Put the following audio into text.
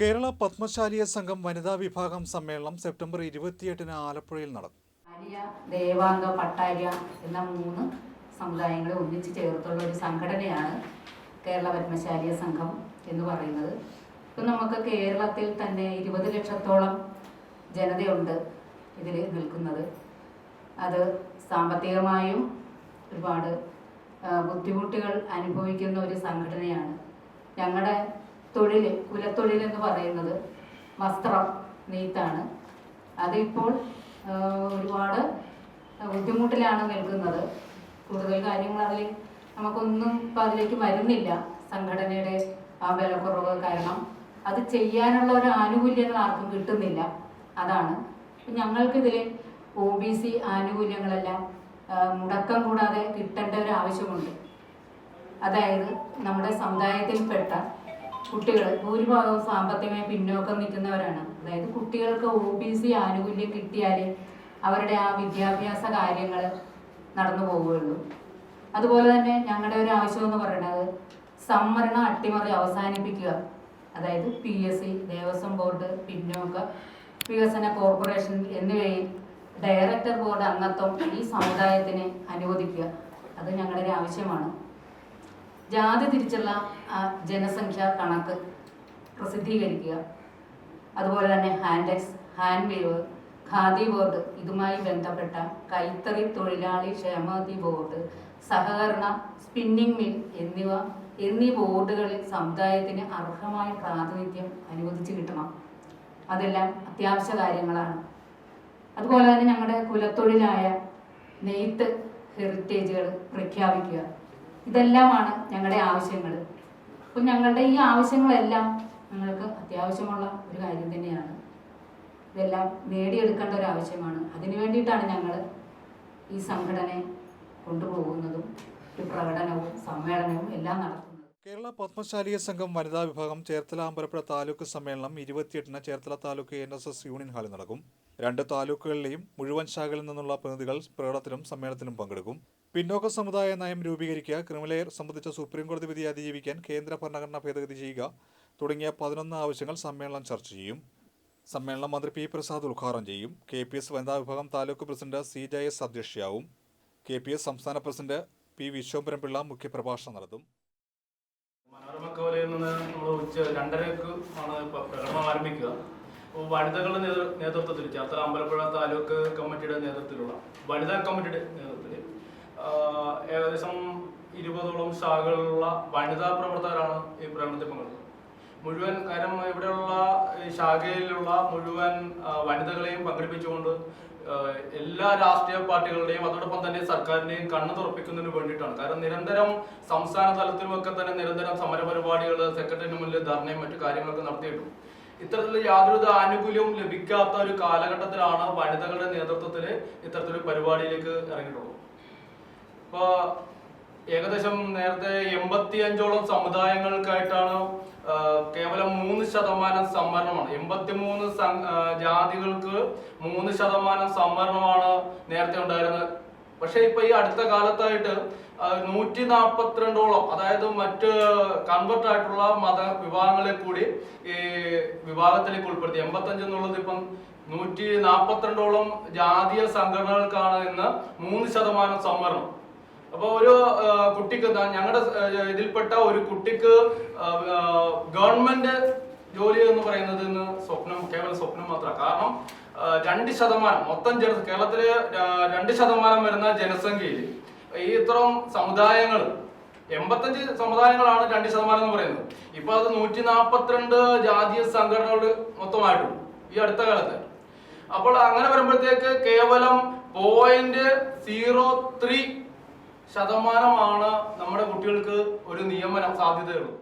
കേരള പത്മശാലിയ സംഘം വനിതാ വിഭാഗം സമ്മേളനം സെപ്റ്റംബർ ഇരുപത്തിയെട്ടിന് ആലപ്പുഴയിൽ നടന്നു. ദേവാംഗ പട്ടാര്യ എന്ന മൂന്ന് സമുദായങ്ങളെ ഒന്നിച്ച് ചേർത്തുള്ള ഒരു സംഘടനയാണ് കേരള പത്മശാലിയ സംഘം എന്ന് പറയുന്നത്. ഇപ്പം നമുക്ക് കേരളത്തിൽ തന്നെ ഇരുപത് ലക്ഷത്തോളം ജനതയുണ്ട് ഇതിൽ നിൽക്കുന്നത്. അത് സാമ്പത്തികമായും ഒരുപാട് ബുദ്ധിമുട്ടുകൾ അനുഭവിക്കുന്ന ഒരു സംഘടനയാണ്. ഞങ്ങളുടെ തൊഴിൽ കുലത്തൊഴിൽ എന്ന് പറയുന്നത് വസ്ത്രം നെയ്ത്താണ്. അതിപ്പോൾ ഒരുപാട് ബുദ്ധിമുട്ടിലാണ് നിൽക്കുന്നത് കൂടുതൽ കാര്യങ്ങൾ അതിൽ നമുക്കൊന്നും ഇപ്പം അതിലേക്ക് വരുന്നില്ല. സംഘടനയുടെ ആ വിലക്കുറവ് കാരണം. അത് ചെയ്യാനുള്ള ഒരു ആനുകൂല്യങ്ങൾ ആർക്കും കിട്ടുന്നില്ല. അതാണ്. ഞങ്ങൾക്കിതിൽ ഒ ബി സി ആനുകൂല്യങ്ങളെല്ലാം മുടക്കം കൂടാതെ കിട്ടേണ്ട ഒരു ആവശ്യമുണ്ട്. അതായത് നമ്മുടെ സമുദായത്തിൽപ്പെട്ട കുട്ടികൾ ഭൂരിഭാഗവും സാമ്പത്തികമായി പിന്നോക്കം നിൽക്കുന്നവരാണ്. അതായത് കുട്ടികൾക്ക് ഒ ബി സി ആനുകൂല്യം കിട്ടിയാൽ അവരുടെ ആ വിദ്യാഭ്യാസ കാര്യങ്ങൾ നടന്നു പോവുകയുള്ളൂ. അതുപോലെ തന്നെ ഞങ്ങളുടെ ഒരു ആവശ്യം എന്ന് പറയുന്നത് സംവരണ അട്ടിമറി അവസാനിപ്പിക്കുക. അതായത് P S C Devaswom board പിന്നോക്ക വികസന കോർപ്പറേഷൻ എന്നിവയിൽ ഡയറക്ടർ ബോർഡ് അംഗത്വം ഈ സമുദായത്തിന് അനുവദിക്കുക. അത് ഞങ്ങളുടെ ഒരു ആവശ്യമാണ്. ജാതി തിരിച്ചുള്ള ജനസംഖ്യ കണക്ക് പ്രസിദ്ധീകരിക്കുക. അതുപോലെ തന്നെ ഹാൻഡെക്സ് ഹാൻഡ് വേവ് ഖാദി ബോർഡ് ഇതുമായി ബന്ധപ്പെട്ട കൈത്തറി തൊഴിലാളി ക്ഷേമനിധി ബോർഡ് സഹകരണ സ്പിന്നിംഗ് മിൽ എന്നിവ എന്നീ ബോർഡുകളിൽ സമുദായത്തിന് അർഹമായ പ്രാതിനിധ്യം അനുവദിച്ചു കിട്ടണം. അതെല്ലാം അത്യാവശ്യ കാര്യങ്ങളാണ്. അതുപോലെ തന്നെ ഞങ്ങളുടെ കുലത്തൊഴിലായ നെയ്ത്ത് ഹെറിറ്റേജുകൾ പ്രഖ്യാപിക്കുക. ഇതെല്ലാമാണ് ഞങ്ങളുടെ ആവശ്യങ്ങൾ. അപ്പം ഞങ്ങളുടെ ഈ ആവശ്യങ്ങളെല്ലാം ഞങ്ങൾക്ക് അത്യാവശ്യമുള്ള ഒരു കാര്യം തന്നെയാണ്. ഇതെല്ലാം നേടിയെടുക്കേണ്ട ഒരു ആവശ്യമാണ്. അതിനു വേണ്ടിയിട്ടാണ് ഞങ്ങൾ ഈ സംഘടനയെ കൊണ്ടുപോകുന്നതും ഒരു പ്രകടനവും സമ്മേളനവും എല്ലാം നടത്തുന്നത്. കേരള പത്മശാലിയ സംഘം വനിതാ വിഭാഗം ചേർത്തല അമ്പലപ്പുഴ താലൂക്ക് സമ്മേളനം ഇരുപത്തിയെട്ടിന് Cherthala taluk N S S union ഹാളിൽ നടക്കും. രണ്ട് താലൂക്കുകളിലെയും മുഴുവൻ ശാഖകളിൽ നിന്നുള്ള പ്രതിനിധികൾ പ്രകടനത്തിലും സമ്മേളനത്തിലും പങ്കെടുക്കും. പിന്നോക്ക സമുദായ നയം രൂപീകരിക്കുക ക്രിമിനലെയർ സംബന്ധിച്ച സുപ്രീംകോടതി വിധി അതിജീവിക്കാൻ കേന്ദ്ര ഭരണഘടന ഭേദഗതി ചെയ്യുക തുടങ്ങിയ പതിനൊന്ന് ആവശ്യങ്ങൾ സമ്മേളനം ചർച്ച ചെയ്യും. സമ്മേളനം മന്ത്രി പി പ്രസാദ് ഉദ്ഘാടനം ചെയ്യും. കെ പി എസ് വനിതാ വിഭാഗം taluk president C J S അധ്യക്ഷയാവും. K P S സംസ്ഥാന പ്രസിഡന്റ് പി വിശ്വംഭരം പിള്ള മുഖ്യപ്രഭാഷണം നടത്തും. കവലയിൽ നിന്ന് നമ്മൾ ഉച്ച രണ്ടരക്ക് ആണ് പ്രകടനം ആരംഭിക്കുക. അപ്പോൾ വനിതകളുടെ നേതൃ നേതൃത്വത്തിൽ ചേർത്തല അമ്പലപ്പുഴ താലൂക്ക് കമ്മിറ്റിയുടെ നേതൃത്വത്തിലുള്ള വനിതാ കമ്മിറ്റിയുടെ നേതൃത്വത്തിൽ ഏകദേശം ഇരുപതോളം ശാഖകളിലുള്ള വനിതാ പ്രവർത്തകരാണ് ഈ പ്രകടനത്തിൽ പങ്കെടുക്കുന്നത് മുഴുവൻ കാര്യം ഇവിടെയുള്ള ശാഖയിലുള്ള മുഴുവൻ വനിതകളെയും പങ്കെടുപ്പിച്ചുകൊണ്ട് എല്ലാ രാഷ്ട്രീയ പാർട്ടികളുടെയും അതോടൊപ്പം തന്നെ സർക്കാരിന്റെയും കണ്ണു തുറപ്പിക്കുന്നതിന് വേണ്ടിയിട്ടാണ്. കാരണം നിരന്തരം സംസ്ഥാന തലത്തിലുമൊക്കെ തന്നെ നിരന്തരം സമരപരിപാടികൾ സെക്രട്ടറിന് മുന്നിൽ ധർണയും മറ്റു കാര്യങ്ങളൊക്കെ നടത്തിയിട്ടു. ഇത്തരത്തിൽ യാതൊരു ആനുകൂല്യവും ലഭിക്കാത്ത ഒരു കാലഘട്ടത്തിലാണ് വനിതകളുടെ നേതൃത്വത്തിൽ ഇത്തരത്തിലൊരു പരിപാടിയിലേക്ക് ഇറങ്ങിയിട്ടുള്ളത്. ഇപ്പൊ ഏകദേശം നേരത്തെ എൺപത്തി അഞ്ചോളം സമുദായങ്ങൾക്കായിട്ടാണ് കേവലം മൂന്ന് ശതമാനം സംവരണമാണ്. എൺപത്തിമൂന്ന് മൂന്ന് ജാതികൾക്ക് മൂന്ന് ശതമാനം സംവരണമാണ് നേരത്തെ ഉണ്ടായിരുന്നത്. പക്ഷെ ഇപ്പൊ ഈ അടുത്ത കാലത്തായിട്ട് നൂറ്റി നാപ്പത്തിരണ്ടോളം അതായത് മറ്റ് കൺവെർട്ട് ആയിട്ടുള്ള മത വിഭാഗങ്ങളെ കൂടി ഈ വിഭാഗത്തിലേക്ക് ഉൾപ്പെടുത്തി. എൺപത്തഞ്ച് എന്നുള്ളത് ഇപ്പം നൂറ്റി നാപ്പത്തിരണ്ടോളം ജാതീയ സംഘടനകൾക്കാണ് ഇന്ന് മൂന്ന് ശതമാനം സംവരണം. അപ്പൊ ഒരു കുട്ടിക്ക് ഞങ്ങളുടെ ഇതിൽപ്പെട്ട ഒരു കുട്ടിക്ക് ഗവൺമെന്റ് ജോലി എന്ന് പറയുന്നത് സ്വപ്നം കേവലം സ്വപ്നം മാത്രമാണ് കാരണം രണ്ട് ശതമാനം മൊത്തം ജന കേരളത്തിലെ രണ്ട് ശതമാനം വരുന്ന ജനസംഖ്യയിൽ ഈ ഇത്തരം സമുദായങ്ങൾ എൺപത്തഞ്ച് സമുദായങ്ങളാണ് രണ്ട് ശതമാനം എന്ന് പറയുന്നത്. ഇപ്പൊ അത് നൂറ്റി നാപ്പത്തിരണ്ട് ജാതീയ സംഘടനകൾ മൊത്തമായിട്ടുണ്ട് ഈ അടുത്ത കാലത്ത്. അപ്പോൾ അങ്ങനെ വരുമ്പോഴത്തേക്ക് കേവലം പോയിന്റ് സീറോ ത്രീ ശതമാനമാണ് നമ്മുടെ കുട്ടികൾക്ക് ഒരു നിയമന സാധ്യതയുള്ളത്.